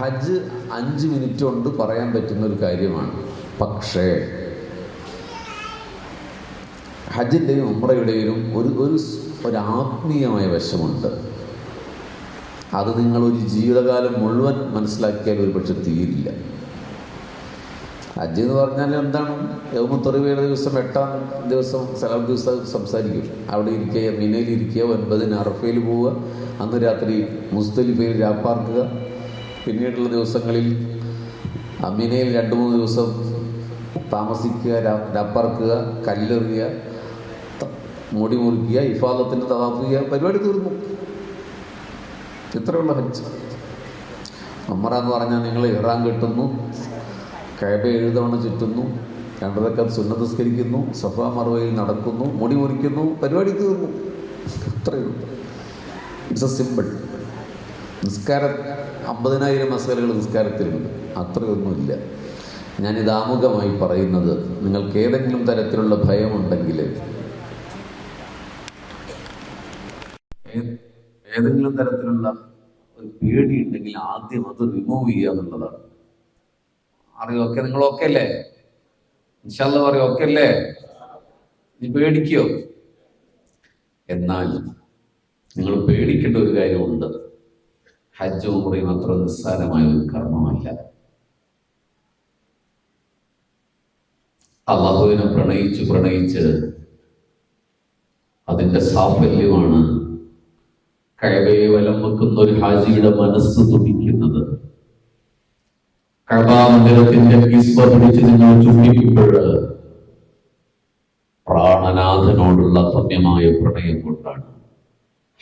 ഹജ്ജ് അഞ്ച് മിനിറ്റ് കൊണ്ട് പറയാൻ പറ്റുന്ന ഒരു കാര്യമാണ്. പക്ഷേ ഹജ്ജിന്റെയും ഉമ്രയുടെയും ഒരു ഒരു ഒരു ആത്മീയമായ വശമുണ്ട്. അത് നിങ്ങൾ ഒരു ജീവിതകാലം മുഴുവൻ മനസ്സിലാക്കിയാൽ ഒരു പക്ഷെ തീരില്ല. ഹജ്ജ് എന്ന് പറഞ്ഞാൽ എന്താണ്? യൗമുത്തൊറിവയുടെ ദിവസം എട്ടാം ദിവസം സലാം ദിവസം സംസാരിക്കും. അവിടെ ഇരിക്കുക മിനയിൽ ഇരിക്കുക ഒൻപതിന് അറഫയിൽ പോവുക അന്ന് രാത്രി മുസ്തലിഫയിൽ രാപ്പാർക്കുക പിന്നീടുള്ള ദിവസങ്ങളിൽ അമ്മിനയിൽ രണ്ട് മൂന്ന് ദിവസം താമസിക്കുക രപ്പറക്കുക കല്ലെറിയുക മുടി മുറിക്കുക ഇഫാദത്തിന്റെ തവാഫ് ചെയ്യുക പരിപാടി തീർന്നു. ഇത്രയുള്ള ഹജ്ജ്. ഉമ്മറ എന്ന് പറഞ്ഞാൽ നിങ്ങൾ ഇറാൻ കെട്ടുന്നു കൈബ എഴുതവണ തവണ ചുറ്റുന്നു രണ്ടരക്കത്ത് സുന്നതസ്കരിക്കുന്നു സഫ മറുവയിൽ നടക്കുന്നു മുടി മുറിക്കുന്നു പരിപാടി തീർന്നു. അത്രയുള്ളൂ ഇറ്റ്സ് എ സിമ്പിൾ നിസ്കാരം അമ്പതിനായിരം മസാലകൾ നിസ്കാരത്തിലുണ്ട്. അത്രയൊന്നുമില്ല. ഞാനിത് ആമുഖമായി പറയുന്നത് നിങ്ങൾക്ക് ഏതെങ്കിലും തരത്തിലുള്ള ഭയമുണ്ടെങ്കിൽ ഏതെങ്കിലും തരത്തിലുള്ള ഒരു പേടി ഉണ്ടെങ്കിൽ ആദ്യം അത് റിമൂവ് ചെയ്യുക എന്നുള്ളതാണ്. അറിയൊക്കെ നിങ്ങൾ ഓക്കെ അല്ലേ? ഇൻഷാല്ല പറയോ? ഓക്കെ അല്ലേ? നീ പേടിക്കോ? എന്നാൽ നിങ്ങൾ പേടിക്കേണ്ട ഒരു കാര്യമുണ്ട്. ഹജ്ജ് ഉംറയും അത്ര നിസ്സാരമായ ഒരു കർമ്മമല്ല. അള്ളാഹുവിനെ പ്രണയിച്ച് പ്രണയിച്ച് അതിന്റെ സാഫല്യമാണ് കഴവയെ വലം വെക്കുന്ന ഒരു ഹാജിയുടെ മനസ്സ് തുടിക്കുന്നത്. കഴബാമന്ദിരത്തിന്റെ കിസ്വ പിടിച്ച് നിങ്ങൾ ചുണ്ടിക്കുമ്പോഴ് പ്രാണനാഥനോടുള്ള പുണ്യമായ പ്രണയം കൊണ്ടാണ്.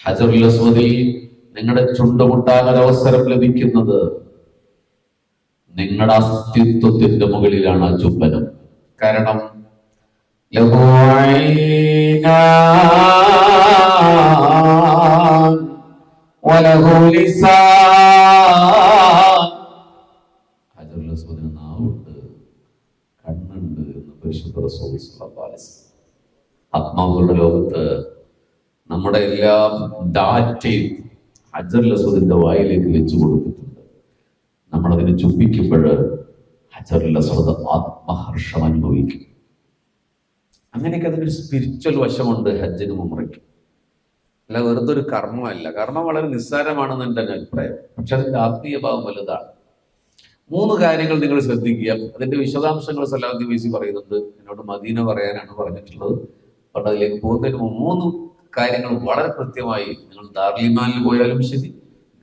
ഹജറുൽ നിങ്ങളുടെ ചുണ്ടുമുട്ടാകാൻ അവസരം ലഭിക്കുന്നത് നിങ്ങളുടെ അസ്തിത്വത്തിന്റെ മുകളിലാണ് ആ ചുംബനം. കാരണം എന്ന് ആത്മാവുകളുടെ ലോകത്ത് നമ്മുടെ എല്ലാ ഡാറ്റയും ഹജറുൽ അസ്വദിന്റെ വായിലേക്ക് വെച്ചു കൊടുത്തിട്ടുണ്ട്. നമ്മളതിനെ ചുംബിക്കുമ്പോൾ ഹജറുൽ അസ്വദ് ആത്മഹർഷം അനുഭവിക്കും. അങ്ങനെയൊക്കെ അതിനൊരു സ്പിരിച്വൽ വശമുണ്ട് ഹജ്ജിന് മുമ്പറയ്ക്ക് അല്ല വെറുതെ ഒരു കർമ്മമല്ല. കർമ്മം വളരെ നിസ്സാരമാണെന്ന് എന്റെ അഭിപ്രായം. പക്ഷെ അതിന്റെ ആത്മീയ ഭാവം വലുതാണ്. മൂന്ന് കാര്യങ്ങൾ നിങ്ങൾ ശ്രദ്ധിക്കുക. അതിന്റെ വിശദാംശങ്ങൾ സലാഹുദ്ദീൻ വൈസി പറയുന്നുണ്ട്. എന്നോട് മദീന പറയാനാണ് പറഞ്ഞിട്ടുള്ളത്. അതുകൊണ്ട് അതിലേക്ക് പോകുന്നതിന് മൂന്ന് കാര്യങ്ങൾ വളരെ കൃത്യമായി നിങ്ങൾ ദാർലിമാനിൽ പോയാലും ശരി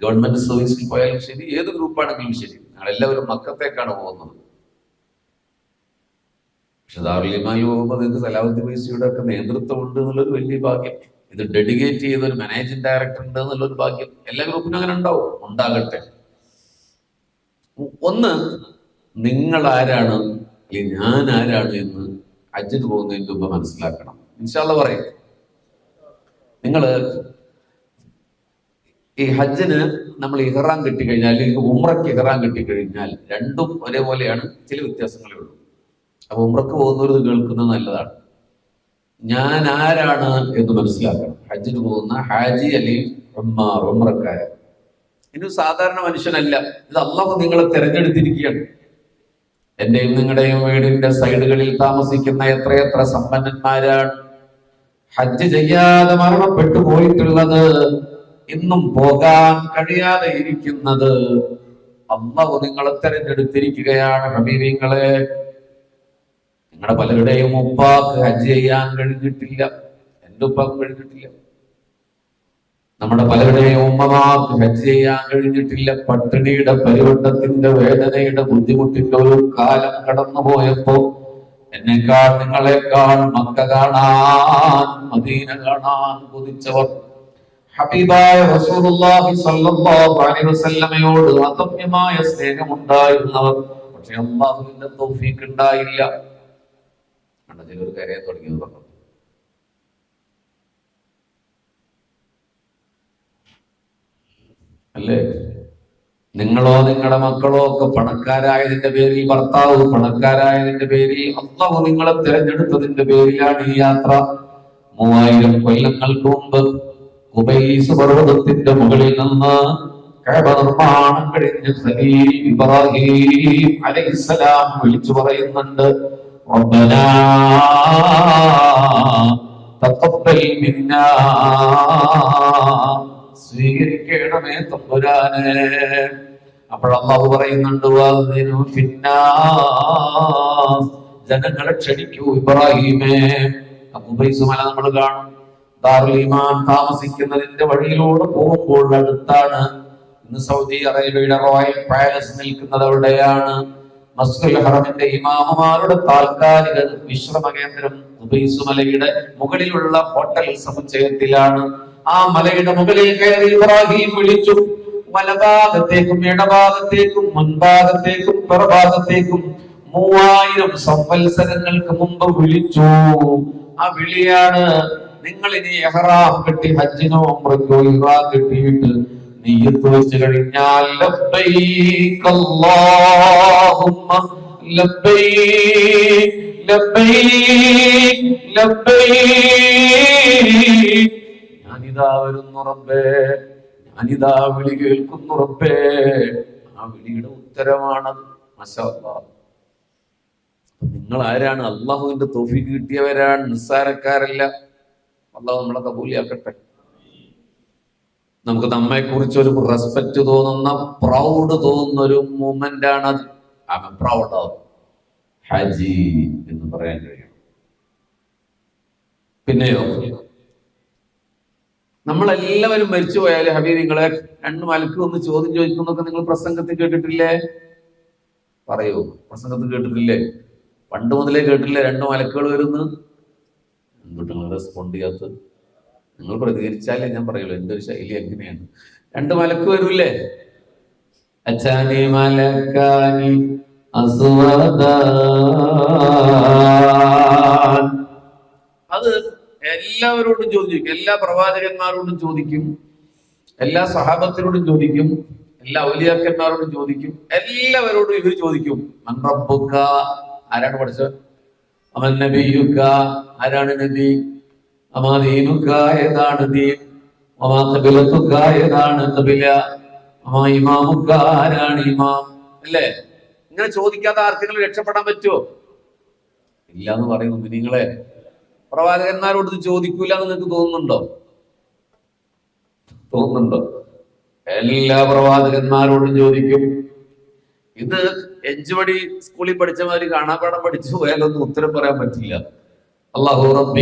ഗവൺമെന്റ് സർവീസിൽ പോയാലും ശരി ഏത് ഗ്രൂപ്പാണെങ്കിലും ശരി ഞങ്ങൾ എല്ലാവരും മക്കത്തേക്കാണ് പോകുന്നത്. പക്ഷെ ദാർലിമാനിൽ പോകുമ്പോൾ നിങ്ങൾക്ക് സലാഹുദ്ദീൻ വൈസിയുടെ ഒക്കെ നേതൃത്വം ഉണ്ട് എന്നുള്ളൊരു വലിയ ഭാഗ്യം. ഇത് ഡെഡിക്കേറ്റ് ചെയ്ത ഒരു മാനേജിംഗ് ഡയറക്ടർ ഉണ്ട് എന്നുള്ളൊരു ഭാഗ്യം. എല്ലാ ഗ്രൂപ്പിനും അങ്ങനെ ഉണ്ടാവും ഉണ്ടാകട്ടെ. ഒന്ന് നിങ്ങൾ ആരാണ് അല്ലെങ്കിൽ ഞാൻ ആരാണ് എന്ന് അജിത് പോകുന്നതിന് മുമ്പ് മനസ്സിലാക്കണം. ഇൻഷാല്ല പറയും. നിങ്ങൾ ഈ ഹജ്ജിന് നമ്മൾ ഇഹ്റാം കിട്ടിക്കഴിഞ്ഞാൽ അല്ലെങ്കിൽ ഉമ്രക്ക് ഇഹ്റാം കിട്ടിക്കഴിഞ്ഞാൽ രണ്ടും ഒരേപോലെയാണ് ചില വ്യത്യാസങ്ങളേ ഉള്ളൂ. അപ്പൊ ഉമ്രക്ക് പോകുന്നവർ കേൾക്കുന്നത് നല്ലതാണ്. ഞാൻ ആരാണ് എന്ന് മനസ്സിലാക്കണം. ഹജ്ജിന് പോകുന്ന ഹാജി അല്ലെങ്കിൽ ഉമ്മാർ ഉമ്രക്കാരൻ ഇനി സാധാരണ മനുഷ്യനല്ല. ഇത് അള്ളാഹു നിങ്ങളെ തിരഞ്ഞെടുത്തിരിക്കുകയാണ്. എന്റെയും നിങ്ങളുടെയും വീടിന്റെ സൈഡുകളിൽ താമസിക്കുന്ന എത്രയെത്ര സമ്പന്നന്മാരാണ്. ഹജ്ജ് ചെയ്യാതെ മരണപ്പെട്ടു പോയിട്ടുള്ളത് ഇന്നും പോകാൻ കഴിയാതെ ഇരിക്കുന്നത്. അള്ളാഹു നിങ്ങളെ തെരഞ്ഞെടുത്തിരിക്കുകയാണ് ഹബീബിങ്ങളെ. നിങ്ങളുടെ പലരുടെയും ഉപ്പാക്ക് ഹജ്ജ് ചെയ്യാൻ കഴിഞ്ഞിട്ടില്ല. എന്റെ ഉപ്പാക്ക് കഴിഞ്ഞിട്ടില്ല. നമ്മുടെ പലരുടെയും ഉമ്മമാർക്ക് ഹജ്ജ് ചെയ്യാൻ കഴിഞ്ഞിട്ടില്ല. പട്ടിണിയുടെ പരിവട്ടത്തിന്റെ വേദനയുടെ ബുദ്ധിമുട്ടിന്റെ ഒരു കാലം കടന്നുപോയപ്പോ എന്നെക്കാൾ നിങ്ങളെക്കാൾ മക്ക കാണാൻ മദീന കാണാൻ കൊതിച്ചവർ. ഹബീബായ റസൂലുള്ളാഹി സ്വല്ലല്ലാഹു അലൈഹി വസല്ലമയോട് അദമ്യമായ സ്നേഹമുണ്ടായിരുന്നവർ. പക്ഷെ അള്ളാഹുവിന്റെ തൗഫീഖ് ഉണ്ടായില്ല. കണ്ട ചിലർ കരയെ തുടങ്ങിയത് പറഞ്ഞു. അല്ലേ? നിങ്ങളോ നിങ്ങളുടെ മക്കളോ ഒക്കെ പണക്കാരായതിന്റെ പേരിൽ ഭർത്താവ് പണക്കാരായതിന്റെ പേരിൽ അള്ളാഹു നിങ്ങളെ തിരഞ്ഞെടുത്തതിന്റെ പേരിലാണ് ഈ യാത്ര. മൂവായിരം കൊല്ലങ്ങൾക്ക് മുമ്പ് കുബൈസ് പർവതത്തിന്റെ മുകളിൽ നിന്ന് നിർമ്മാണം കഴിഞ്ഞ് ഇബ്രാഹിം അലൈഹിസ്സലാം വിളിച്ചു പറയുന്നുണ്ട് ربنا تقبل മിന്നാ. സ്വീകരിക്കണമേ തമ്പുരാനെ. അള്ളാഹു പറയുന്നുണ്ട്. ജനങ്ങളെ ക്ഷണിക്കൂ ഇബ്രാഹിമേ. അബുബൈസുമല നമ്മൾ കാണും. ദാറുൽ ഈമാൻ താമസിക്കുന്നതിന്റെ വഴിയിലൂടെ പോകുമ്പോൾ അടുത്താണ്. ഇന്ന് സൗദി അറേബ്യയുടെ റോയൽ പാലസ് നിൽക്കുന്നത് അവിടെയാണ്. മസ്ജിദുൽ ഹറമിന്റെ ഇമാമുമാരുടെ താൽക്കാലിക വിശ്രമ കേന്ദ്രം ഉബൈസുമലയുടെ മുകളിലുള്ള ഹോട്ടൽ സമുച്ചയത്തിലാണ്. ആ മലയുടെ മുകളിൽ കയറി ഇബ്രാഹിം വിളിച്ചു. വലഭാഗത്തേക്കും ഇടഭാഗത്തേക്കും മുൻഭാഗത്തേക്കും പുറഭാഗത്തേക്കും മൂവായിരം സംവത്സരങ്ങൾക്ക് മുമ്പ് വിളിച്ചു. ആ വിളിയാണ് നിങ്ങൾ ഇനി എഹ്റാം കെട്ടി ഹജ്ജിനോ ഉംറയ്ക്കോ ഇറാ കെട്ടിയിട്ട് നീയത്ത് വെച്ച് കഴിഞ്ഞാൽ ലബ്ബൈക അല്ലാഹുമ്മ ലബ്ബൈക ലബ്ബൈക ഞാനിതാ വരുന്നു റബ്ബേ ഞാനിതാ വിളി കേൾക്കുന്നു റബ്ബേ ആ വിളിയുടെ ഉത്തരമാണത്. നിങ്ങൾ ആരാണ് അള്ളാഹുവിന്റെ തോഫി കിട്ടിയവരാണ്. നിസ്സാരക്കാരല്ല. അള്ളാഹു നമ്മളെ കബൂലിയാക്കട്ടെ. നമുക്ക് നമ്മെ കുറിച്ച് ഒരു റെസ്പെക്ട് തോന്നുന്ന പ്രൗഡ് തോന്നുന്ന ഒരു മൂമെന്റ് ആണ് അത് അവൻ പ്രൗഡ് ഹാജി എന്ന് പറയാൻ കഴിയണം. പിന്നെയോ? നമ്മളെല്ലാവരും മരിച്ചു പോയാൽ ഹബീബ് നിങ്ങളെ രണ്ട് മലക്ക് ഒന്ന് ചോദ്യം ചോദിക്കുന്നൊക്കെ നിങ്ങൾ പ്രസംഗത്തിൽ കേട്ടിട്ടില്ലേ? പറയൂ. പ്രസംഗത്തിൽ കേട്ടിട്ടില്ലേ? പണ്ട് മുതലേ കേട്ടില്ലേ രണ്ട് മലക്കുകൾ വരുന്നു. എന്തുകൊണ്ട് നിങ്ങൾ റെസ്പോണ്ട് ചെയ്യാത്ത. നിങ്ങൾ പ്രതികരിച്ചാലേ ഞാൻ പറയുള്ളൂ. എന്റെ ഒരു ശൈലി എങ്ങനെയാണ് രണ്ട് മലക്ക് വരൂല്ലേ അച്ചാനി മലക്കാനി അത് എല്ലാവരോടും ചോദിക്കും. എല്ലാ പ്രവാചകന്മാരോടും ചോദിക്കും. എല്ലാ സഹാബത്തിനോടും ചോദിക്കും. എല്ലാ ഔലിയാക്കന്മാരോടും ചോദിക്കും. എല്ലാവരോടും ഇവർ ചോദിക്കും. ആരാണ് പഠിച്ചത്? അമൻ നബിയുക്ക ആരാണ് നബി? അമാ ദീനുക്ക ഏതാണ് ദീൻ അമാ ഖബിലത്തുക്ക ഏതാണ് ഖബില അമാ ഇമാമുക്ക ആരാണ് ഇമാം? അല്ലേ? ഇങ്ങനെ ചോദിക്കാതെ ആർക്കെങ്കിലും രക്ഷപ്പെടാൻ പറ്റുമോ ഇല്ല എന്ന് പറയുന്നു നിങ്ങളെ പ്രവാചകന്മാരോട് ചോദിക്കൂല എന്ന് നിങ്ങൾക്ക് തോന്നുന്നുണ്ടോ? തോന്നുന്നുണ്ടോ? എല്ലാ പ്രവാചകന്മാരോടും ചോദിക്കും. ഇത് എഞ്ചുമടി സ്കൂളിൽ പഠിച്ച മാതിരി കാണാപ്പാടം പഠിച്ചു പോയാലൊന്നും ഉത്തരം പറയാൻ പറ്റില്ല. അള്ളാഹു റബ്ബി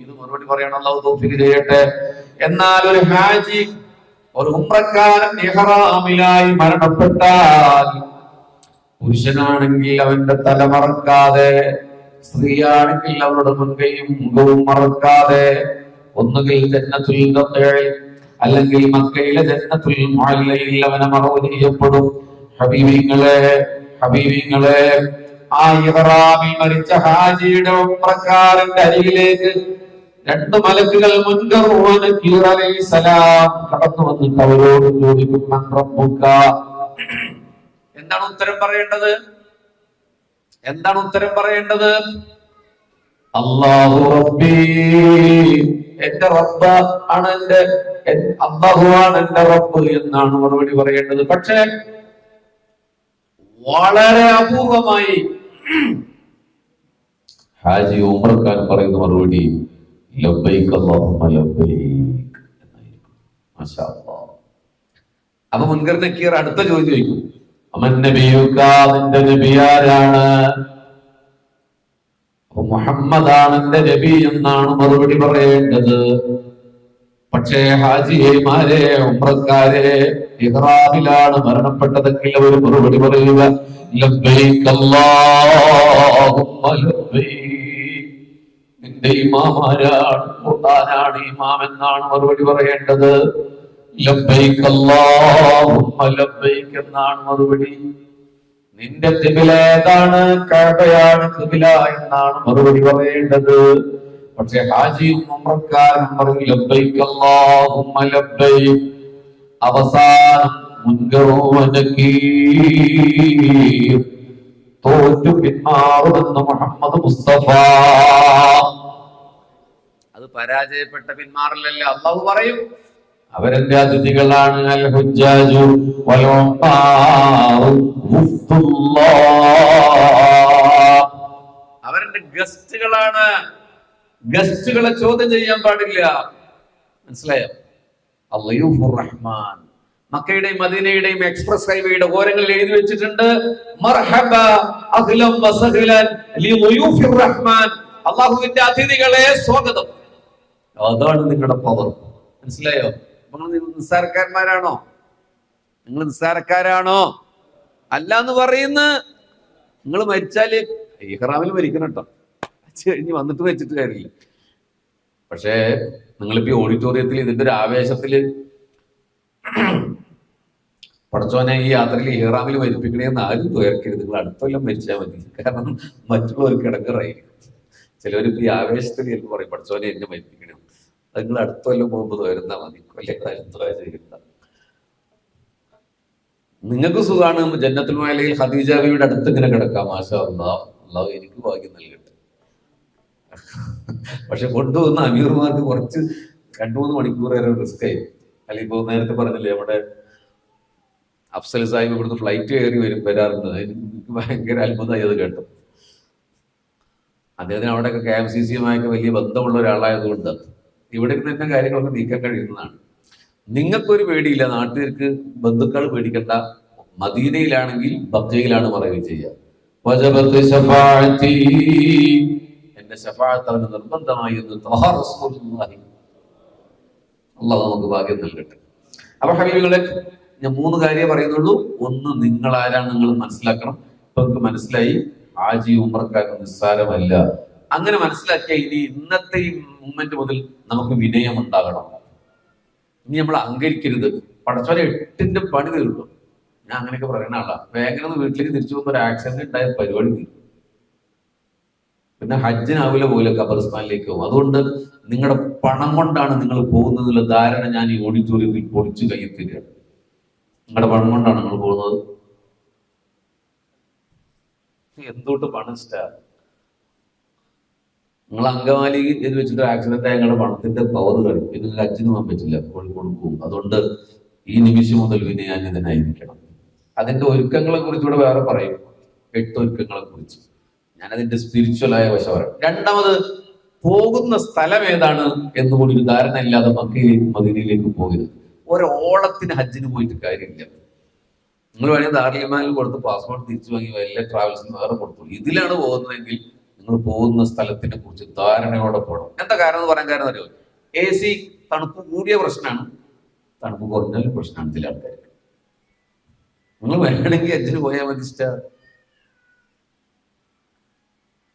ഇത് മറുപടി പറയണം അള്ളാഹു ചെയ്യട്ടെ. എന്നാൽ ഒരു ഹാജി ഒരു ഉംറക്കാരൻ ഇഹ്റാമിലായി മരണപ്പെട്ടാൽ പുരുഷനാണെങ്കിൽ അവന്റെ തല മറക്കാതെ സ്ത്രീയാണെങ്കിൽ അവരുടെ മുൻകൈയും മുഖവും മറക്കാതെ ഒന്നുകിൽ ജന്നത്തുൽ അല്ലെങ്കിൽ മക്കയിലെ ജന്നത്തുൽ മാലിലയിൽ അവനെ മറവ് ചെയ്യപ്പെടും. ഹബീബിങ്ങളെ ഹബീബിങ്ങളെ ആ ഇഹ്റാമിൽ മരിച്ച ഹാജിയുടെ ഉംറക്കാരന്റെ അരികിലേക്ക് രണ്ട് മലക്കുകൾ സലാം. കടന്നു വന്നിട്ട് അവരോട് ചോദിക്കും? എന്താണ് ഉത്തരം പറയേണ്ടത്? എന്താണ് ഉത്തരം പറയേണ്ടത്? അള്ളാഹു റബ്ബി എന്റെ റബ്ബ ആണ് എന്റെ അള്ളാഹു അള്ളാഹുവാണ് എന്റെ റബ്ബ് എന്നാണ് മറുപടി പറയേണ്ടത്. പക്ഷേ വളരെ അപൂർവമായി ഹാജി ഉമർഖാൻ പറയുന്ന മറുപടി ലബ്ബൈക്ക് അല്ലാഹുമ്മ എന്നായിരിക്കും. മാഷാ അല്ലാഹ്. അപ്പൊ മുൻകർ അടുത്ത ചോദ്യം ചോദിക്കും. അമൻ നബിയുക്ക നിന്റെ നബി ആരാണ്? മുഹമ്മദാണ് എന്റെ നബി എന്നാണ് മറുപടി പറയേണ്ടത്. പക്ഷേ ഹാജിമാരെ ഉമ്രക്കാരെ ഇഹ്റാമിലാണ് മരണപ്പെട്ടതെങ്കിൽ അവർ മറുപടി പറയുക ലബ്ബൈക്ക് അല്ലാഹുമ്മ ലബ്ബൈക്ക് ഇമാരാണ് ഇമാം എന്നാണ് മറുപടി പറയേണ്ടത്. എന്നാണ് മറുപടി. നിന്റെ തിബില ഏതാണ്? കഅബയാണ് തിബില എന്നാണ് മറുപടി പറയേണ്ടത്. പക്ഷെ ഹാജിയും പറഞ്ഞു അവസാനം തോറ്റു പിന്മാറുമെന്ന് മുഹമ്മദ് മുസ്തഫ. അത് പരാജയപ്പെട്ട പിന്മാറില്ലല്ല അള്ളാഹു പറയും. അവരെന്റെ അതിഥികളാണ് അൽ. അവരെന്റെ ഗസ്റ്റുകളാണ്. ഗസ്റ്റുകളെ ചോദ്യം ചെയ്യാൻ പാടില്ല. മനസ്സിലായോ? അള്ളയൂഫുർ റഹ്മാൻ. മക്കയുടെയും മദീനയുടെയും എക്സ്പ്രസ് ഹൈവേയുടെ ഓരങ്ങളിൽ എഴുതി വെച്ചിട്ടുണ്ട് അള്ളാഹുവിന്റെ അതിഥികളെ സ്വാഗതം. അതാണ് നിങ്ങളുടെ പവർ മനസ്സിലായോ? നിങ്ങൾ നിസ്സാരക്കാരന്മാരാണോ? നിങ്ങൾ നിസ്സാരക്കാരാണോ? അല്ല എന്ന് പറയുന്ന നിങ്ങൾ മരിച്ചാൽ ഇഹ്റാമിൽ മരിക്കണം കേട്ടോ. കഴിഞ്ഞ് വന്നിട്ട് വെച്ചിട്ട് കാര്യമില്ല. പക്ഷേ നിങ്ങളിപ്പോ ഓഡിറ്റോറിയത്തിൽ ഇതിന്റെ ഒരു ആവേശത്തിൽ പടച്ചോനെ ഈ യാത്രയിൽ ഇഹ്റാമിൽ മരിപ്പിക്കണേന്ന് ആരും തുയർക്കരുത് നിങ്ങൾ അടുത്തെല്ലാം മരിച്ചാൽ മതി. കാരണം മറ്റുള്ളവർക്ക് ഇടങ്ങറായിരിക്കും. ചിലവരിപ്പോ ഈ ആവേശത്തിൽ എന്ന് പറയും പടച്ചോനെ എന്നെ മരിപ്പിക്കണം. അത് നിങ്ങൾ അടുത്തൊല്ലം പോകുമ്പോൾ തുയരുന്നാ മതി. നിങ്ങൾക്ക് സുഖമാണ് ജന്നത്തുൽ മേലയിൽ ഹദീജാവിയുടെ അടുത്ത് ഇങ്ങനെ കിടക്കാം. ആശ അള്ളാഹ് എനിക്ക് ഭാഗ്യം നൽകട്ടെ. പക്ഷെ കൊണ്ടുവന്ന അമീർമാർക്ക് കുറച്ച് രണ്ടു മൂന്ന് മണിക്കൂർ വരെ റിസ്ക് ആയി. അല്ലെങ്കിൽ ഇപ്പൊ നേരത്തെ പറഞ്ഞില്ലേ നമ്മുടെ അഫ്സൽ സാഹിബ് ഇവിടുന്ന് ഫ്ലൈറ്റ് കയറി വരും വരാറുണ്ട്. എനിക്ക് ഭയങ്കര അത്ഭുതമായി അത് കേട്ടു. അദ്ദേഹത്തിന് അവിടെയൊക്കെ കെ എം സി സിയുമായൊക്കെ വലിയ ബന്ധമുള്ള ഒരാളായതുകൊണ്ട് ഇവിടെ നിന്ന് തന്നെ കാര്യങ്ങളൊക്കെ നീക്കാൻ കഴിയുന്നതാണ്. നിങ്ങൾക്കൊരു പേടിയില്ല നാട്ടുകാർക്ക് ബന്ധുക്കൾ പേടിക്കേണ്ട. മദീനയിലാണെങ്കിൽ ബക്കയിലാണ് പറയുകയും ചെയ്യുക. എന്റെ അവന് നിർബന്ധമായി എന്ന് അള്ളാഹ് നമുക്ക് ഭാഗ്യം നൽകട്ടെ. അപ്പൊ ഹബീബുകളെ ഞാൻ മൂന്ന് കാര്യമേ പറയുന്നുള്ളൂ. ഒന്ന് നിങ്ങൾ ആരാണ് നിങ്ങൾ മനസ്സിലാക്കണം. ഇപ്പൊ നിങ്ങൾക്ക് മനസ്സിലായി ആജി ഉമർക്കാർക്ക് നിസ്സാരമല്ല. അങ്ങനെ മനസ്സിലാക്കിയ ഇനി ഇന്നത്തെ ഈ മൂമെന്റ് മുതൽ നമുക്ക് വിനയം ഉണ്ടാകണം ഇനി നമ്മൾ അഹങ്കരിക്കരുത് പടച്ചോലെ എട്ടിന്റെ പണി തീർന്നു. ഞാൻ അങ്ങനെയൊക്കെ പറയുന്ന ആളാ. വേഗം വീട്ടിലേക്ക് തിരിച്ചു പോകുമ്പോൾ ഒരു ആക്സിഡന്റ് ഉണ്ടായ പരിപാടി തീരും. പിന്നെ ഹജ്ജിനാവില്ല പോലെ ഖബർസ്ഥാനിലേക്ക് പോകും. അതുകൊണ്ട് നിങ്ങളുടെ പണം കൊണ്ടാണ് നിങ്ങൾ പോകുന്നതിലുള്ള ധാരണ ഞാൻ ഈ ഓഡിറ്റോറിയത്തിൽ പൊളിച്ചു കയ്യെത്തിരിക്കുകയാണ് നിങ്ങളുടെ പണം കൊണ്ടാണ് നിങ്ങൾ പോകുന്നത്. എന്തുകൊണ്ട് പണം ഇഷ്ടാ? നിങ്ങൾ അങ്കമാലി എന്ന് വെച്ചിട്ട് ആക്സിഡന്റ് ആയ നിങ്ങളുടെ പണത്തിന്റെ പവർ കഴിയും പിന്നെ നിങ്ങൾക്ക് അച്ഛനും പോകാൻ പറ്റില്ല. കോഴിക്കോട് പോകും. അതുകൊണ്ട് ഈ നിമിഷം മുതൽ പിന്നെ ഞാൻ ഇതിനായിരിക്കണം അതിന്റെ ഒരുക്കങ്ങളെ കുറിച്ച് ഇവിടെ വേറെ പറയും. എട്ട് ഒരുക്കങ്ങളെ കുറിച്ച്. ഞാൻ അതിന്റെ സ്പിരിച്വലായ വശം പറയാം. രണ്ടാമത് പോകുന്ന സ്ഥലം ഏതാണ് എന്ന് കൂടി ഒരു ധാരണ ഇല്ലാതെ മക്കയിലേക്കും മദീനയിലേക്കും പോകരുത്. ഒരോളത്തിന് ഹജ്ജിന് പോയിട്ട് കാര്യമില്ല. നിങ്ങൾ വേണമെങ്കിൽ ദാർലിമാനിൽ കൊടുത്ത് പാസ്പോർട്ട് തിരിച്ചു വാങ്ങി വലിയ ട്രാവൽസിന് വേറെ കൊടുത്തു ഇതിലാണ് പോകുന്നതെങ്കിൽ നിങ്ങൾ പോകുന്ന സ്ഥലത്തിനെ കുറിച്ച് ധാരണയോടെ പോകണം. എന്താ കാരണം എന്ന് പറയാൻ കാരണം അറിയോ? എ സി തണുപ്പ് കൂടിയ പ്രശ്നമാണ്. തണുപ്പ് കുറഞ്ഞാലും പ്രശ്നമാണ് ചില ആൾക്കാർക്ക്. നിങ്ങൾ വേണമെങ്കിൽ അഞ്ചിന് പോയാൽ മതി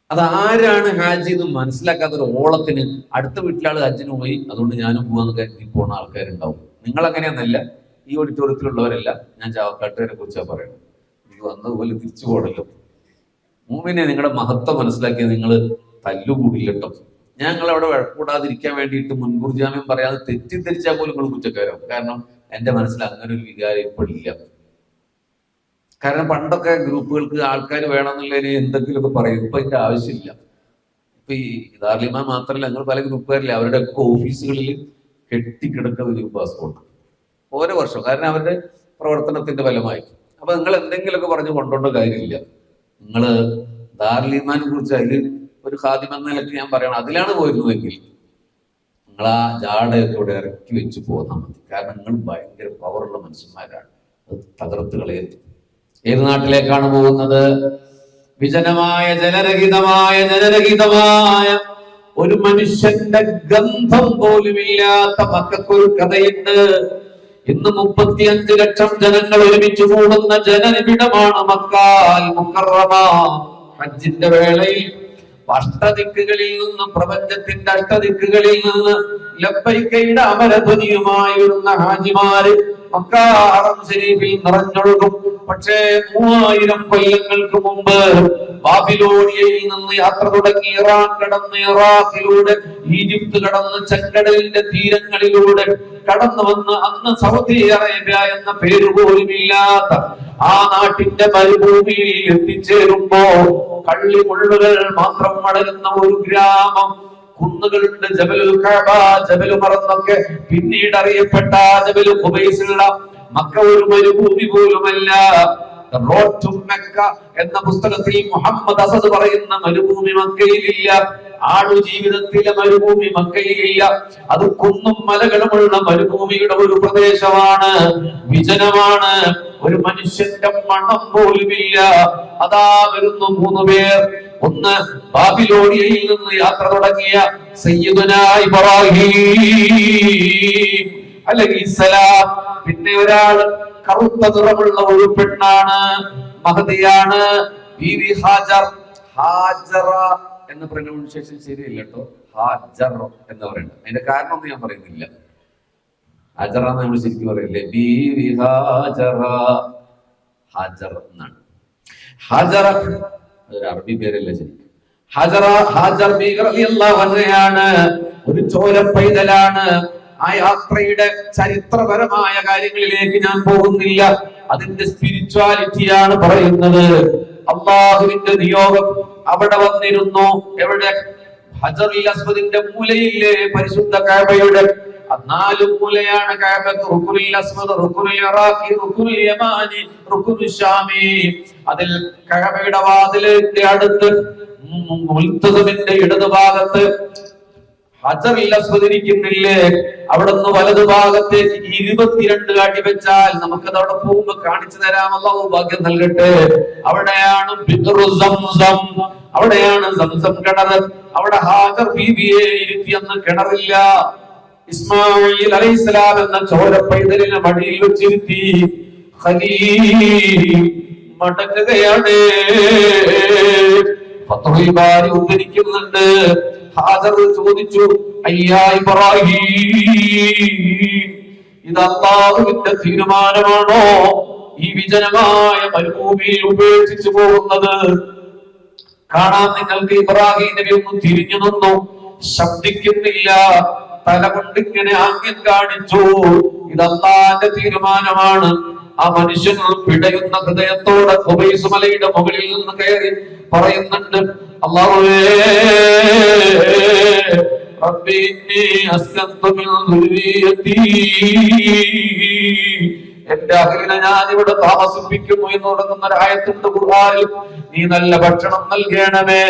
അതാരാണ് ഹാജി എന്ന് മനസ്സിലാക്കാത്ത ഒരു ഓളത്തിന് അടുത്ത വീട്ടിലാൾ ഹജ്ജിന് പോയി അതുകൊണ്ട് ഞാനും പോവാന്ന് കരുതി പോണ ആൾക്കാരുണ്ടാവും. നിങ്ങൾ അങ്ങനെയൊന്നല്ല ഈ ഓഡിറ്റോറിയത്തിലുള്ളവരല്ല ഞാൻ ചാവക്കാട്ടുകാരെ കുറിച്ചാണ് പറയുന്നത് എനിക്ക് വന്നതുപോലെ തിരിച്ചു പോകണല്ലോ. മൂമിനെ നിങ്ങളുടെ മഹത്വം മനസ്സിലാക്കി നിങ്ങൾ തല്ലുകൂടില്ലട്ടോ. ഞങ്ങൾ അവിടെ വഴക്കൂടാതിരിക്കാൻ വേണ്ടിയിട്ട് മുൻകൂർ ജാമ്യം പറയാതെ തെറ്റിദ്ധരിച്ചാൽ പോലും നിങ്ങൾ കുറ്റക്കാരാവും. കാരണം എന്റെ മനസ്സിൽ അങ്ങനെ ഒരു വികാരം ഇപ്പോഴില്ല കാരണം പണ്ടൊക്കെ ഗ്രൂപ്പുകൾക്ക് ആൾക്കാർ വേണമെന്നുള്ളതിന് എന്തെങ്കിലുമൊക്കെ പറയും. ഇപ്പൊ അതിന്റെ ആവശ്യമില്ല. ഇപ്പൊ ഈ ദാർലിമ മാത്രമല്ല ഞങ്ങൾ പല ഗ്രൂപ്പുകാരില്ല അവരുടെ ഒക്കെ ഓഫീസുകളിൽ കെട്ടിക്കിടക്കുന്ന ഒരു പാസ്പോർട്ട്. ഓരോ വർഷം. കാരണം അവരുടെ പ്രവർത്തനത്തിന്റെ ഫലമായി. അപ്പൊ നിങ്ങൾ എന്തെങ്കിലുമൊക്കെ പറഞ്ഞ് കൊണ്ടുപോകേണ്ട കാര്യമില്ല. നിങ്ങൾ ദാർലിമാനെ കുറിച്ച് അതിൽ ഒരു ഖാദിം എന്ന നിലയ്ക്ക് ഞാൻ പറയണം. അതിലാണ് പോയിരുന്നുവെങ്കിൽ നിങ്ങൾ ആ ജാടയൊക്കെ ഇവിടെ ഇറക്കി വെച്ച് പോന്നാൽ മതി. കാരണം നിങ്ങൾ ഭയങ്കര പവറുള്ള മനുഷ്യന്മാരാണ്. തകർത്ത് കളയരുത്. ഏത് നാട്ടിലേക്കാണ് പോകുന്നത്? വിജനമായ ജലരഹിതമായ ജനരഹിതമായ ഒരു മനുഷ്യന്റെ ഗന്ധം പോലുമില്ലാത്ത മക്കൾക്കൊരു കഥയുണ്ട്. ഇന്ന് മുപ്പത്തിയഞ്ച് ലക്ഷം ജനങ്ങൾ ഒരുമിച്ച് കൂടുന്ന ജനനിബിഡമാണ് മക്കാൽ ഹജ്ജിന്റെ വേളയിൽ അഷ്ടദിക്കുകളിൽ നിന്ന് പ്രപഞ്ചത്തിന്റെ അഷ്ടദിക്കുകളിൽ നിന്ന് ലബൈക്കയുടെ അമരധ്വനിയുമായി വരുന്ന ഹാജിമാര് മക്കാറം നിറഞ്ഞൊഴുകും. പക്ഷേ മൂവായിരം കൊല്ലങ്ങൾക്ക് മുമ്പ് ബാബിലോണിയയിൽ നിന്ന് യാത്ര തുടങ്ങി ഇറാൻ കടന്ന് ഇറാഖിലൂടെ ഈജിപ്ത് കടന്ന് ചെങ്കടലിന്റെ തീരങ്ങളിലൂടെ കടന്നു വന്ന് അന്ന് സൗദി അറേബ്യ എന്ന പേര് പോലുമില്ലാത്ത ആ നാട്ടിന്റെ മരുഭൂമിയിൽ എത്തിച്ചേരുമ്പോ കള്ളിമുള്ളുകൾ മാത്രം വളരുന്ന ഒരു ഗ്രാമം കുന്നുകളുണ്ട് ജബലുൽ കഅബ ജബലു മറന്നൊക്കെ പിന്നീട് അറിയപ്പെട്ട ജബലു ഖുബൈസുള്ള മക്ക ഒരു മരുഭൂമി പോലുമല്ല. റോഡ് ടു മക്ക എന്ന പുസ്തകത്തിൽ മുഹമ്മദ് അസദ് പറയുന്ന മരുഭൂമി മക്കയിലില്ല. ആടു ജീവിതത്തിലെ മരുഭൂമി മക്കയിലില്ല. അത് കുന്നും മലകളുമുള്ള മരുഭൂമിയുടെ ഒരു പ്രദേശമാണ്. വിജനമാണ്. ഒരു മനുഷ്യന്റെ മണം പോലുമില്ല. അതാ വരുന്നു മൂന്ന് പേർ. ഒന്ന് ബാബിലോണിയയിൽ നിന്ന് യാത്ര തുടങ്ങിയ സയ്യിദുന ഇബ്രാഹിം. അലൈഹിസ്സലാം പിന്നെ ഒരാൾ കറുത്ത നിറമുള്ള ഒരു പെണ്ണാണ് മഹതിയാണ് ബീവി ഹാജർ. ഹാജറ എന്ന പ്രൊനൗൺസിയേഷൻ ശരിയല്ല കേട്ടോ ഹാജർ എന്ന് പറയുന്നത്. അതിന്റെ കാരണം ഒന്നും ഞാൻ പറയുന്നില്ല. ഹാജറ എന്ന് നമ്മൾ ശരിക്കും പറയില്ലേ? ഹാജറ. ഹാജർ എന്നാണ്. ഹാജറ അതൊരു അറബി പേരല്ല ശരിക്കും. ഹാജറ ഹാജർ ബീവി റളിയല്ലാഹു ഒരു ചോര പൈതലാണ്. ആ യാത്രയുടെ ചരിത്രപരമായ കാര്യങ്ങളിലേക്ക് ഞാൻ പോകുന്നില്ല അതിന്റെ സ്പിരിച്വാലിറ്റിയാണ് പറയുന്നത് അള്ളാഹുവിന്റെ നിയോഗം അവിടെ വന്നിരുന്നു എവിടെ ഹജറുൽ അസ്വദിന്റെ മൂലയില്ലേ പരിശുദ്ധ കാബയുടെ നാല് മൂലയാണ് കാബത്ത് റുക്കുനുൽ അസ്വദ് റുക്കുനുൽ ഇറാഖി റുക്കുനുൽ യമാനി റുക്കുനുൽ ഷാമി അതിൽ കാബയുടെ വാതിലിന്റെ അടുത്ത് മുൽത്തസമിന്റെ ഇടതുഭാഗത്ത് ഹജറിൽ സ്വീകരിക്കുന്നില്ലേ അവിടുന്ന് വലതുഭാഗത്തേക്ക് വലതു ഭാഗത്തേക്ക് ഇരുപത്തിരണ്ട് അടി വെച്ചാൽ നമുക്കത് അവിടെ പോകുമ്പോ കാണിച്ചു തരാമല്ലോ ഭാഗ്യം നൽകട്ടെ. അവിടെയാണ് അവിടെയാണ് സംസം കിണർ അവിടെ ഹാജർ ബീബിയെ ഇരുത്തിയെന്ന് കിണറില്ല. ഇസ്മായിൽ അലൈഹിസ്സലാം എന്ന ചോര പൈതലിനെ മടിയിൽ വെച്ചിരുത്തി മടങ്ങുകയാണ്. ഫത്ഹുൽ ബാരി ഉദ്ധരിക്കുന്നുണ്ട്. ഹാജർ ചോദിച്ചു അയ്യാ ഇബ്രാഹിം തീരുമാനമാണോ ഈ വിജനമായ മരുഭൂമിയിൽ ഉപേക്ഷിച്ചു പോകുന്നത്? കാണാൻ നിങ്ങൾക്ക് ഇബ്രാഹിം ഒന്ന് തിരിഞ്ഞു നിന്നു. ശബ്ദിക്കുന്നില്ല. തല കൊണ്ട് ഇങ്ങനെ ആംഗ്യം കാണിച്ചു ഇത് തീരുമാനമാണ്. ആ മനുഷ്യൻ പിടയുന്ന ഹൃദയത്തോടെ കുബൈസ് മലയുടെ മുകളിൽ നിന്ന് കയറി പറയുന്നുണ്ട് അള്ളാഹുവേ എന്റെ അഹലിനെ ഞാൻ ഇവിടെ താമസിപ്പിക്കുന്നു എന്ന് തുടങ്ങുന്ന ഒരായത്തിന്റെ ഖുർആനിൽ. നീ നല്ല ഭക്ഷണം നൽകണമേ.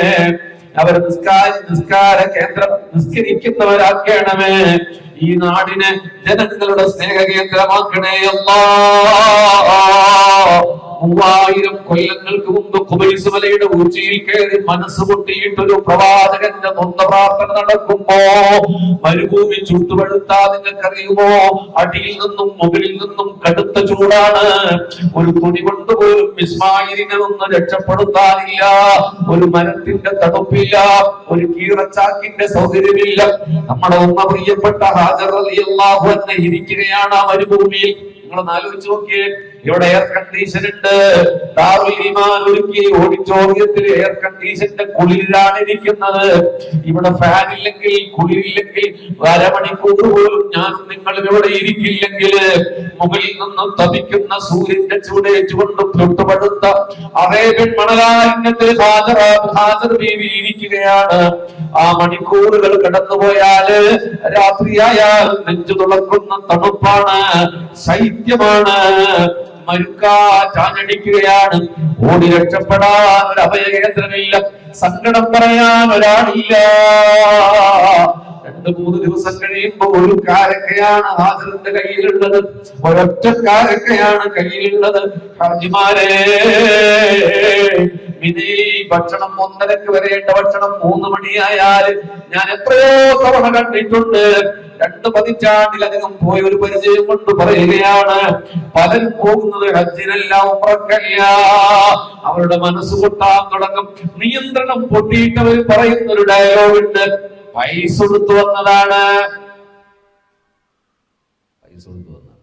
അവർ നിസ്കാര നിസ്കാര കേന്ദ്രം നിസ്കരിക്കുന്നവരാക്കണമേ. ഈ നാടിനെ ജനങ്ങളുടെ സ്നേഹ കേന്ദ്രമാക്കണേ അല്ലാ മൂവായിരം കൊല്ലങ്ങൾക്ക് മുമ്പ് കുബൈസ് ഉച്ചയിൽ കയറി മനസ്സ് പൊട്ടിയിട്ടൊരു പ്രവാചകന്റെ നൊന്ത പ്രാർത്ഥന നടക്കുമ്പോ മരുഭൂമി ചുട്ടുപഴുത്താ നിങ്ങൾക്കറിയുമോ? അടിയിൽ നിന്നും മുകളിൽ നിന്നും കടുത്ത ചൂടാണ്. ഒരു തുണി കൊണ്ട് പോലും ഇസ്മായിലിനെ ഒന്ന് രക്ഷപ്പെടുത്താനില്ല. ഒരു മരത്തിന്റെ തണുപ്പില്ല. ഒരു കീറച്ചാക്കിന്റെ സൗകര്യമില്ല. നമ്മുടെ ഉമ്മ പ്രിയപ്പെട്ട ഹാജർ അലി അള്ളാഹു എന്നെ ഇരിക്കുകയാണ് ആ മരുഭൂമിയിൽ. നിങ്ങളൊന്ന് ആലോചിച്ച് നോക്കിയേ. ഇവിടെ എയർ കണ്ടീഷൻ ഉണ്ട്. ദാറുൽ ഈമാൻ ഓഡിറ്റോറിയത്തിൽ എയർ കണ്ടീഷന്റെ കുളിരിലാണ് ഇരിക്കുന്നത്. ഇവിടെ ഫാൻ ഇല്ലെങ്കിൽ കുളിരില്ലെങ്കിൽ അരമണിക്കൂർ പോലും ഞാൻ നിങ്ങൾ ഇവിടെ ഇരിക്കില്ലെങ്കിൽ മുകളിൽ നിന്നും തപിക്കുന്ന സൂര്യന്റെ ചൂടേറ്റുകൊണ്ട് തൊട്ടുപടുത്ത അറേബ്യൻ മണലാരണ്യത്തിൽ ഹാജർ ബീവി ഇരിക്കുകയാണ്. ആ മണിക്കൂറുകൾ കടന്നുപോയാൽ രാത്രിയായാൽ നെഞ്ചു തുളക്കുന്ന തണുപ്പാണ് ശൈത്യമാണ് മരുക്കാ ചാഞ്ഞടിക്കുകയാണ് ഓടി രക്ഷപ്പെടാൻ ഒരു അഭയകേന്ദ്രമില്ല. സങ്കടം പറയാൻ ഒരാളില്ല. രണ്ട് മൂന്ന് ദിവസം കഴിയുമ്പോ ഒരു കാരക്കയാണ് ഹാജറിന്റെ കയ്യിലുള്ളത്. ഒരൊറ്റ കാരക്കയാണ് കയ്യിലുള്ളത്. ഹാജിമാരെ ഭക്ഷണം ഒന്നരക്ക് വരേണ്ട ഭക്ഷണം മൂന്ന് മണിയായാൽ ഞാൻ എത്രയോ തവണ കണ്ടിട്ടുണ്ട്. രണ്ട് പതിറ്റാണ്ടിലധികം പോയ ഒരു പരിചയം കൊണ്ട് പറയുകയാണ്. പലരും പോകുന്നത് ഹജ്ജിനല്ല ഉറക്കല്ല. അവരുടെ മനസ്സ് പൊട്ടാൻ തുടങ്ങും. നിയന്ത്രണം പൊട്ടിയിട്ടവർ പറയുന്ന ഒരു ഡയലോഗ് ഉണ്ട്. പൈസ കൊടുത്തു വന്നതാണ്. പൈസ കൊടുത്തു വന്നതാണ്.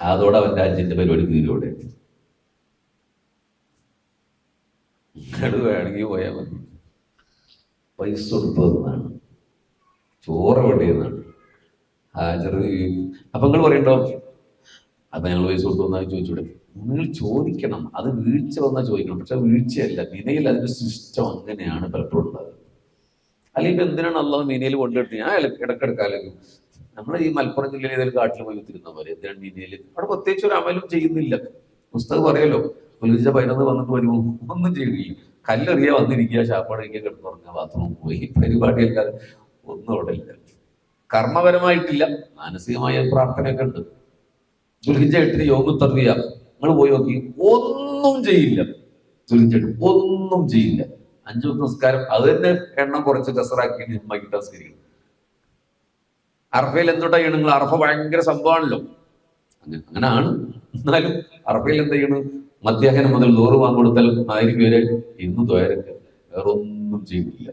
അതോടെ അവൻ രാജ്യത്തിന്റെ പരിപാടി തീരോടെ വേണമെങ്കിൽ പോയാൽ മതി. പൈസ കൊടുത്തു വന്നതാണ്. ചോറ് എവിടെയെന്നാണ് ഹാജർ അപ്പൊ നിങ്ങൾ പറയണ്ടോ? അപ്പൊ ഞങ്ങൾ പൈസ കൊടുത്തു വന്നാൽ ചോദിച്ചൂടെ? നിങ്ങൾ ചോദിക്കണം. അത് വീഴ്ച വന്ന ചോദിക്കണം. പക്ഷെ വീഴ്ചയല്ല. മിനയിൽ അതിന്റെ സിസ്റ്റം അങ്ങനെയാണ് പലപ്പോഴും അല്ലെങ്കിൽ എന്തിനാണ് അള്ളാഹ് മീനയിൽ കൊണ്ടിട്ട് ഞാൻ ഇടക്കിടക്കാലും നമ്മുടെ ഈ മലപ്പുറം ജില്ലയിൽ ഏതെങ്കിലും കാട്ടിൽ പോയി തിരുന്ന പോലെ എന്തിനാണ് മീനയിൽ അവിടെ പ്രത്യേകിച്ച് ഒരു അമലും ചെയ്യുന്നില്ല. പുസ്തകം പറയല്ലോ. പുലിച്ച പതിനൊന്ന് വന്നിട്ട് വരുമോ ഒന്നും ചെയ്യുകയില്ല കല്ലെറിയാ വന്നിരിക്കുക ശാപ്പാടേക്ക് കിടന്നുറങ്ങുക ബാത്റൂം പോയി. പരിപാടിയല്ലാതെ ഒന്നും അവിടെ ഇല്ല. കർമ്മപരമായിട്ടില്ല. മാനസികമായ പ്രാർത്ഥനയൊക്കെ ഉണ്ട്. ദുൽഹിജ എട്ടിന് യോഗത്തറിയ നിങ്ങൾ പോയി നോക്കി. ഒന്നും ചെയ്യില്ല. ദുൽഹിജ ഒന്നും ചെയ്യില്ല. അഞ്ചു നിസ്കാരം. അത് തന്നെ എണ്ണം കുറച്ച് കസറാക്കി വൈകിട്ട് നമസ്കരിക്കണം അറഫയിൽ എന്തുട്ടാ ചെയ്യണം നിങ്ങൾ? അറഫ ഭയങ്കര സംഭവമാണല്ലോ. അങ്ങനെ അങ്ങനാണ്. എന്നാലും അറഫയിൽ എന്താ ചെയ്യണം? മധ്യാഹ്നം മുതൽ നൂറ് വാങ്ങി കൊടുത്താൽ ആയിരിക്കും വരെ ഇന്ന് ദ്വാരക്ക്. വേറെ ഒന്നും ചെയ്തില്ല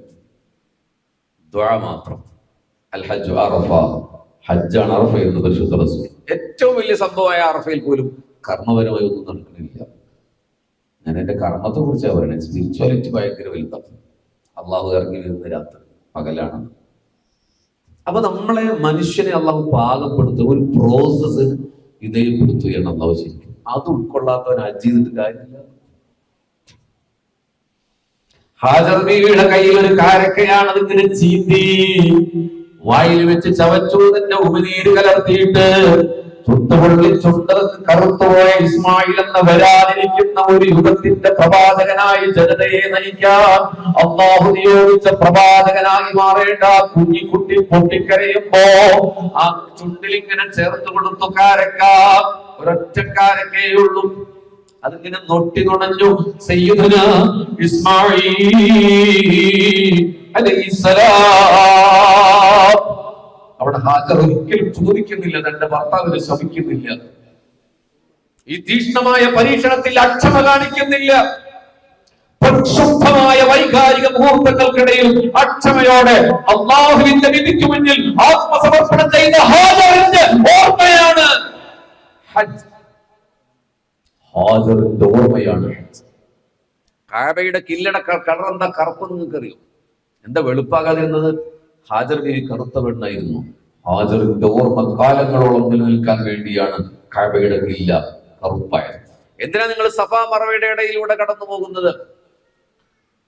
ദ്വാ മാത്രം. അൽ ഹജ്ജ് അറഫ. ഹജ്ജാണ് അറഫ എന്ന് പരിശുദ്ധ ഏറ്റവും വലിയ സംഭവമായ അറഫയിൽ പോലും കർമ്മപരമായി ഒന്നും നടക്കുന്നില്ല. ഞാൻ എന്റെ കർമ്മത്തെ കുറിച്ചാണ് പറയുന്നത് സ്പിരിച്വാലിറ്റി ഭയങ്കര വലുതാണ്. അള്ളാഹു ഇറങ്ങി വരുന്ന രാത്രി പകലാണ്. അപ്പൊ നമ്മളെ മനുഷ്യനെ അള്ളാഹു പാകപ്പെടുത്തുക ഒരു പ്രോസസ്സ് വിധേയപ്പെടുത്തുകയാണ് അള്ളാഹു ശരിക്കും. അത് ഉൾക്കൊള്ളാത്തവൻ ചെയ്തിട്ട് കാര്യമില്ല. ഹാജർ ബീവിയുടെ കയ്യിൽ ഒരു കാരക്കയാണ് അതിങ്ങനെ ചീന്തി വായിൽ വെച്ച് ചവച്ചു തന്റെ ഉപനീര് കലർത്തിയിട്ട് ചുട്ടുപൊള്ളി ചുണ്ടർക്ക് കറുത്തുപോയ ഇസ്മായിൽ എന്ന് വരാനിരിക്കുന്ന ഒരു യുഗത്തിന്റെ പ്രവാചകനായി ജനതയെ നയിക്കാൻ അള്ളാഹു നിയോഗിച്ച പ്രവാചകനായി മാറേണ്ട കുഞ്ഞിക്കുട്ടി പൊട്ടിക്കരയുമ്പോ ആ ചുണ്ടിൽ ഇങ്ങനെ ചേർത്ത് കൊടുത്തു കാരക്ക. ഒരൊറ്റക്കാരക്കേയുള്ളൂ അതിങ്ങനെ നൊട്ടി നുണഞ്ഞു സയ്യിദുന ഇസ്മായിൽ അലൈഹിസ്സലാം. അവിടെ ഹാജർ ഒരിക്കലും ചോദിക്കുന്നില്ല തന്റെ ഭർത്താവിനെ ശമിക്കുന്നില്ല ഈ തീക്ഷ്ണമായ പരീക്ഷണത്തിൽ അക്ഷമ കാണിക്കുന്നില്ല. പ്രക്ഷുബ്ധമായ വൈകാരിക മുഹൂർത്തങ്ങൾക്കിടയിൽ അക്ഷമയോടെ അള്ളാഹുവിന്റെ വിധിക്ക് മുന്നിൽ ആത്മസമർപ്പണം ചെയ്ത ഹാജറിന്റെ ഓർമ്മയാണ് ഹജ്ജ്. ഹാജറിന്റെ ഓർമ്മയാണ് കാബയുടെ കില്ലട കളർ കറുപ്പ് എന്താ വെളുപ്പാകാതിരുന്നത്? ഹാജർ ബി കറുത്ത പെണ്ണായിരുന്നു. ഹാജറിന്റെ ഓർമ്മ കാലങ്ങളോളം നിലനിൽക്കാൻ വേണ്ടിയാണ് കഴയുടെ ഇല്ല കറുപ്പായത്. എന്തിനാ നിങ്ങൾ സഫാ മറവയുടെ ഇടയിലൂടെ കടന്നു പോകുന്നത്?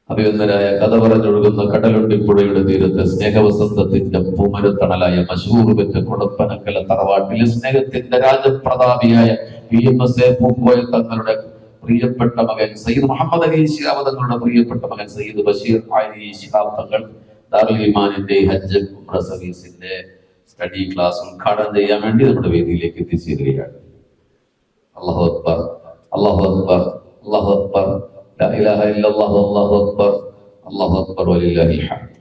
അഭിവന്ദനായ കഥ പറഞ്ഞൊഴുകുന്ന കടലുണ്ടി പുഴയുടെ തീരത്ത് സ്നേഹവസന്തത്തിന്റെ പൂമരത്തണലായ മശൂർ വെച്ച കുടപ്പനക്കല തറവാട്ടിലെ സ്നേഹത്തിന്റെ രാജപ്രതാപിയായ P M S A Pookoya തങ്ങളുടെ പ്രിയപ്പെട്ട മകൻ സയ്യിദ് മുഹമ്മദ് അലി ശിഹാബ് തങ്ങളുടെ പ്രിയപ്പെട്ട മകൻ സയ്യിദ് ബഷീർ അലി ശിഹാബ് തങ്ങൾ ദാറുൽ ഇമാനിന്റെ ഹജ്ജ് ഉംറ സർവീസിന്റെ സ്റ്റഡി ക്ലാസ് ഉദ്ഘാടനം ചെയ്യാൻ വേണ്ടി നമ്മുടെ വേദിയിലേക്ക് എത്തിച്ചേരുകയാണ് അല്ലാഹു അക്ബർ അല്ലാഹു അക്ബർ അല്ലാഹു അക്ബർ لا إله إلا الله والله أكبر الله أكبر ولله الحمد